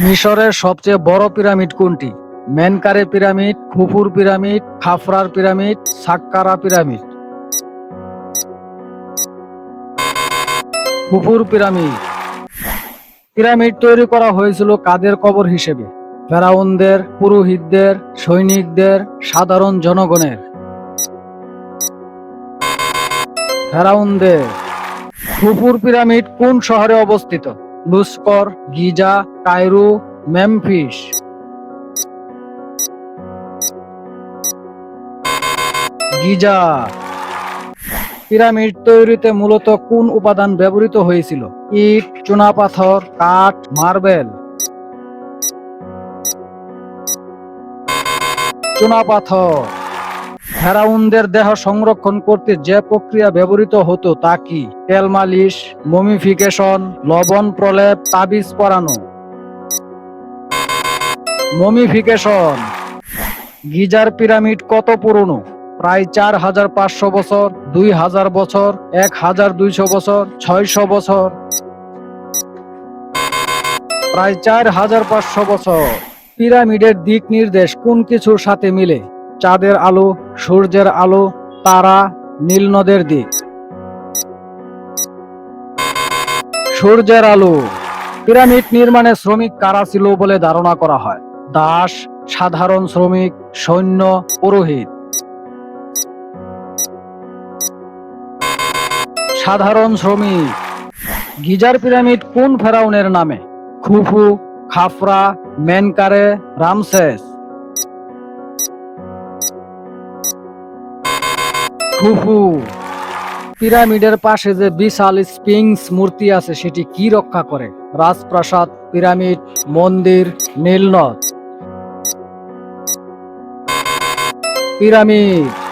মিশরের সবচেয়ে বড় পিরামিড কোনটি? মেনকারে পিরামিড, খুফুর পিরামিড, খাফরার পিরামিড, সাক্কারা পিরামিড। খুফুর পিরামিড। পিরামিড তৈরি করা হয়েছিল কাদের কবর হিসেবে? ফেরাউনদের, পুরোহিতদের, সৈনিকদের, সাধারণ জনগণের। ফেরাউনদের। খুফুর পিরামিড কোন শহরে অবস্থিত? Luxor, Giza, Cairo, Memphis. Giza. Pyramid তৈরিতে মূলত কোন উপাদান ব্যবহৃত হয়েছিল? ইট চুনাপাথর কাঠ, মার্বেল। চুনাপাথর ফেরাউনদের দেহ সংরক্ষণ করতে যে প্রক্রিয়া ব্যবহৃত হতো তা কি? তেল মালিশ, মমিফিকেশন, লবণ প্রলেপ, তাবিজ পরানো। মমিফিকেশন। গিজার পিরামিড কত পুরনো? প্রায় চার হাজার পাঁচশো বছর, দুই হাজার বছর, এক হাজার দুইশো বছর, ছয়শো বছর। প্রায় চার হাজার পাঁচশো বছর। পিরামিডের দিক নির্দেশ কোন কিছুর সাথে মিলে? চাঁদের আলো, সূর্যের আলো, তারা, নীল নদের দিক। সূর্যের আলো, পিরামিড নির্মাণে শ্রমিক কারা ছিল বলে ধারণা করা হয়। দাস, সাধারণ শ্রমিক, সৈন্য, পুরোহিত। সাধারণ শ্রমিক, গিজার পিরামিড কোন ফেরাউনের নামে? Khufu, Khafre, Menkaure, Ramesses. Khufu পিরামিডের পাশে যে বিশাল স্পিংস মূর্তি আছে, সেটি কি রক্ষা করে? রাজপ্রাসাদ, পিরামিড, মন্দির নীলনদ পিরামিড।